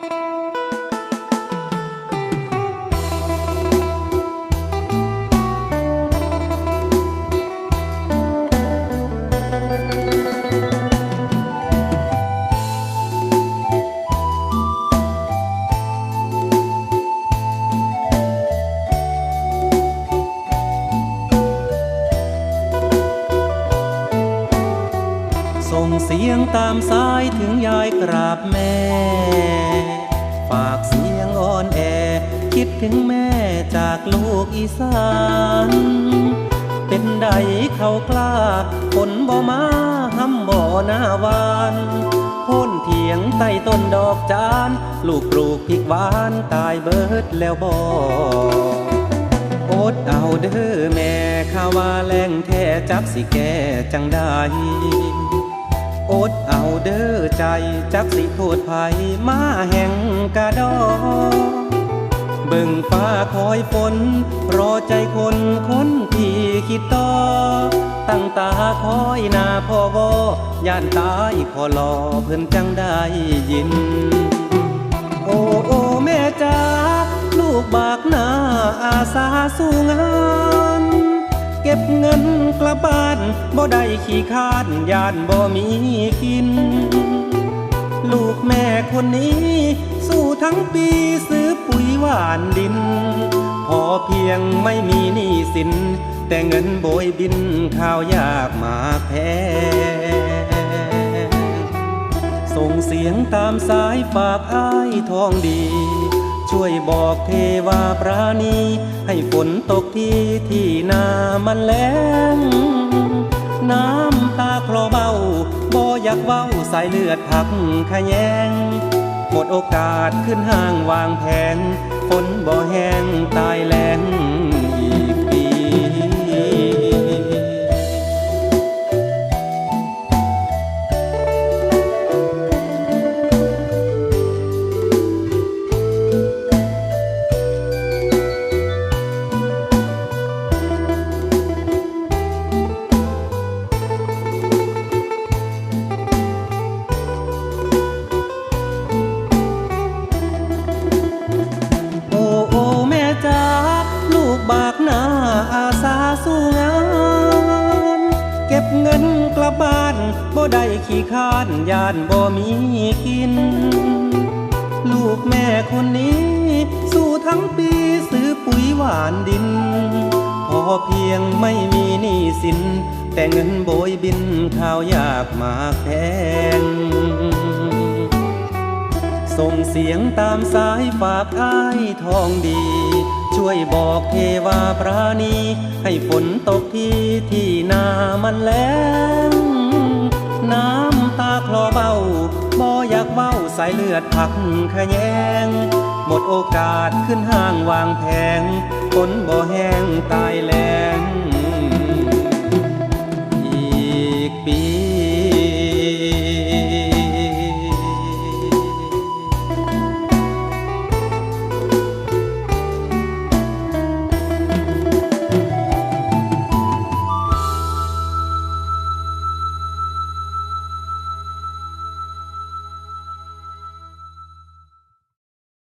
ส่งเสียงตามสายถึงยายกราบแม่ ฝากเสียงอ่อนแอ คิดถึงแม่จากลูกอีสาน เป็นใดเขากล้าฝนบ่มาห้ำบ่หน้าวานพ้นเถียงใต้ต้นดอกจาน ลูกปลูกพริกหวานตายเบิดแล้วบ่อดเอาเด้อแม่ข้าว่าแรงแท้จักสิแก่จังได้อด เด้อใจจักสิโทษภัยมาแห่งกะดอเบิ่งฟ้าคอยฝนรอใจคนคนที่คิดต่อ ตั้งตาคอยหน้าพ่อวอย่านตายขอรอเพิ่นจังได้ยิน โอ้โอ้แม่จ้าลูกบากหน้าอาสาสู้งาน เก็บเงินกลับบ้านบ่ได้ขี้คานยานบ่มีกิน ลูกแม่คนนี้ สู้ทั้งปีซื้อปุ๋ยหวานดิน พอเพียงไม่มีหนี้สิน แต่เงินโบยบินข้าวยากมาแพงส่งเสียงตามสายฝากอ้ายทองดี ช่วยบอกเทวาปราณี ให้ฝนตกที่ที่นามันแล้ง น้ำตาคลอเบาบ่อยากเว้าสายเลือดพักขยง หมดโอกาสขึ้นห้างวางแผงฝนบ่แห้งตายแล้ง อาสาสู้งาน เก็บเงินกลับบ้านบ่ได้ขี้ค้านยานบ่มีกิน ลูกแม่คนนี้ สู้ทั้งปีซื้อปุ๋ยหวานดิน พอเพียงไม่มีหนี้สิน แต่เงินโบยบินข้าวยากมาแพงส่งเสียงตามสายฝากอ้ายทองดี ช่วยบอกเทวาปราณี ให้ฝนตกที่ที่นามันแล้งน้ำตาคลอเบ้าบออยากเบ้าสายเลือดพักขยง หมดโอกาสขึ้นห้างวางแผงฝนบ่แห้งตายแล้ว